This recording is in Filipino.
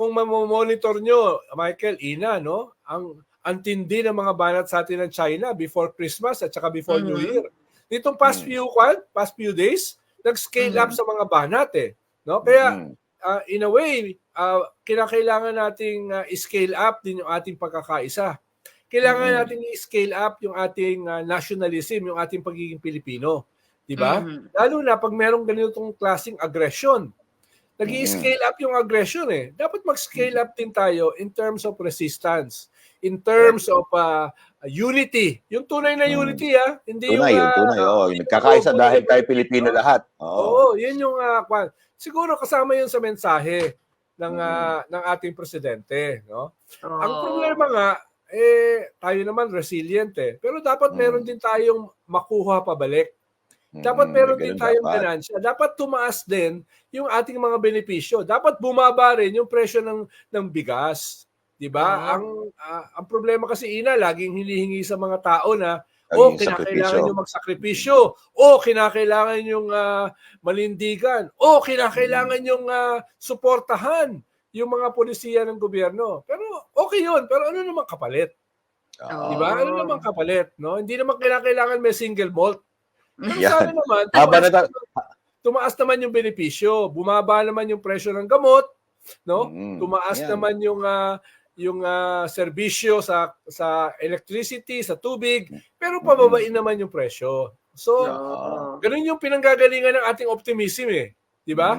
kung mamomonitor nyo, Michael, Ina, no? Ang antindi ng mga banat sa atin ng China before Christmas at saka before New Mhm. Year. Nitong past Mhm. few kwan, past few days, nag-scale up Mhm. sa mga banat eh. No? Kaya Mm. uh, in a way, uh, kinakailangan nating uh, i-scale up din yung ating pagkakaisa. Kailangan Mhm. nating i-scale up yung ating uh, nationalism, yung ating pagiging Pilipino. Di ba? Mhm. Lalo na pag merong ganitong klaseng aggression. Nag scale up yung aggression eh. Dapat mag-scale up din tayo in terms of resistance, in terms of uh, unity. Yung tunay na Mm. unity ah, hindi Tunay, yung yun, ah, tunay. Oo, hindi nagkakaisa yung- dahil tayo Pilipino lahat. Oo. Oo, yun yung uh, kwan. Siguro kasama yun sa mensahe ng Mm. ah, ng ating presidente, no? Oo. Ang problema nga eh tayo naman resilient eh. Pero dapat Mm. meron din tayong makuha pabalik. Dapat Mm, meron ganun din tayong dapat. ganansya. Dapat tumaas din yung ating mga benepisyo. Dapat bumaba rin yung presyo ng ng bigas. 'Di ba? Oo. Ang ah, ang problema kasi ina laging hinihingi sa mga tao na Ang o sakripisyo. kinakailangan yung magsakripisyo, o kinakailangan yung ah, malindigan, o kinakailangan yung ah, suportahan yung mga polisiya ng gobyerno. Pero okay 'yun, pero ano naman kapalit? Oo. Di ba? Ano naman kapalit, no? Hindi naman kinakailangan may single malt. Pero Yan. sana naman, Haba na tumaas, tumaas naman yung benepisyo, bumaba naman yung presyo ng gamot, no? Mm, Tumaas yan. naman yung ah, yung ah, serbisyo sa sa electricity, sa tubig, pero pababain naman yung presyo. So, Oo. ganun yung pinanggagalingan ng ating optimism eh. Di ba?